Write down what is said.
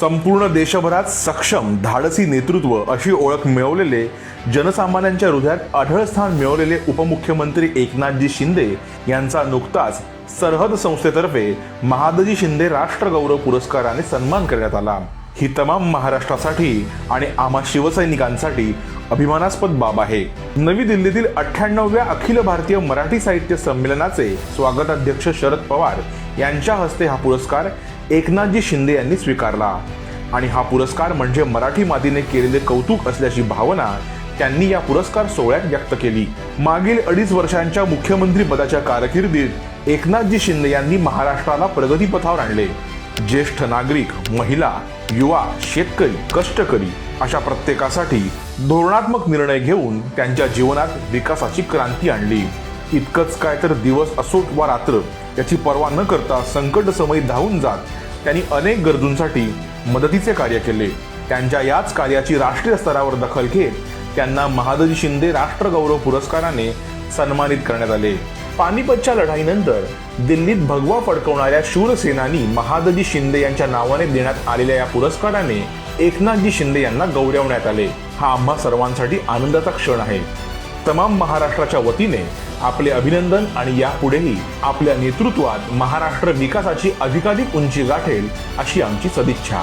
संपूर्ण देशभरात सक्षम धाडसी नेतृत्व अशी ओळख मिळवलेले जनसामान्यांच्या हृदयात अढळ स्थान मिळवलेले उपमुख्यमंत्री एकनाथजी शिंदे यांचा नुकताच सरहद संस्थेतर्फे महादजी शिंदे राष्ट्रगौरव पुरस्काराने सन्मान करण्यात आला. ही तमाम महाराष्ट्रासाठी आणि आम्हा शिवसैनिकांसाठी अभिमानास्पद बाब आहे. नवी दिल्लीतील अठ्ठ्याण्णव्या अखिल भारतीय मराठी साहित्य संमेलनाचे स्वागताध्यक्ष शरद पवार यांच्या हस्ते हा पुरस्कार एकनाथजी शिंदे यांनी स्वीकारला. आणि हा पुरस्कार म्हणजे मराठी मातीने केलेले कौतुक असल्याची भावना त्यांनी या पुरस्कार सोहळ्यात व्यक्त केली. मागील अडीच वर्षांच्या मुख्यमंत्री पदाच्या कारकिर्दीत एकनाथजी शिंदे यांनी महाराष्ट्राला प्रगतीपथावर आणले. ज्येष्ठ नागरिक महिला युवा शेतकरी कष्टकरी अशा प्रत्येकासाठी धोरणात्मक निर्णय घेऊन त्यांच्या जीवनात विकासाची क्रांती आणली. इतकंच काय तर दिवस असो वा रात्र याची पर्वा न करता संकटसमयी धावून जात त्यांनी अनेक गरजूंसाठी मदतीचे कार्य केले. त्यांच्या याच कार्याची राष्ट्रीय स्तरावर दखल घेत त्यांना महादजी शिंदे राष्ट्रगौरव पुरस्काराने सन्मानित करण्यात आले. पानिपतच्या लढाईनंतर दिल्लीत भगवा फडकवणाऱ्या शूरसेनानी महादजी शिंदे यांच्या नावाने देण्यात आलेल्या या पुरस्काराने एकनाथजी शिंदे यांना गौरवण्यात आले. हा आम्हा सर्वांसाठी आनंदाचा क्षण आहे. तमाम महाराष्ट्राच्या वतीने आपले अभिनंदन आणि यापुढेही आपल्या नेतृत्वात महाराष्ट्र विकासाची अधिकाधिक उंची गाठेल अशी आमची सदिच्छा.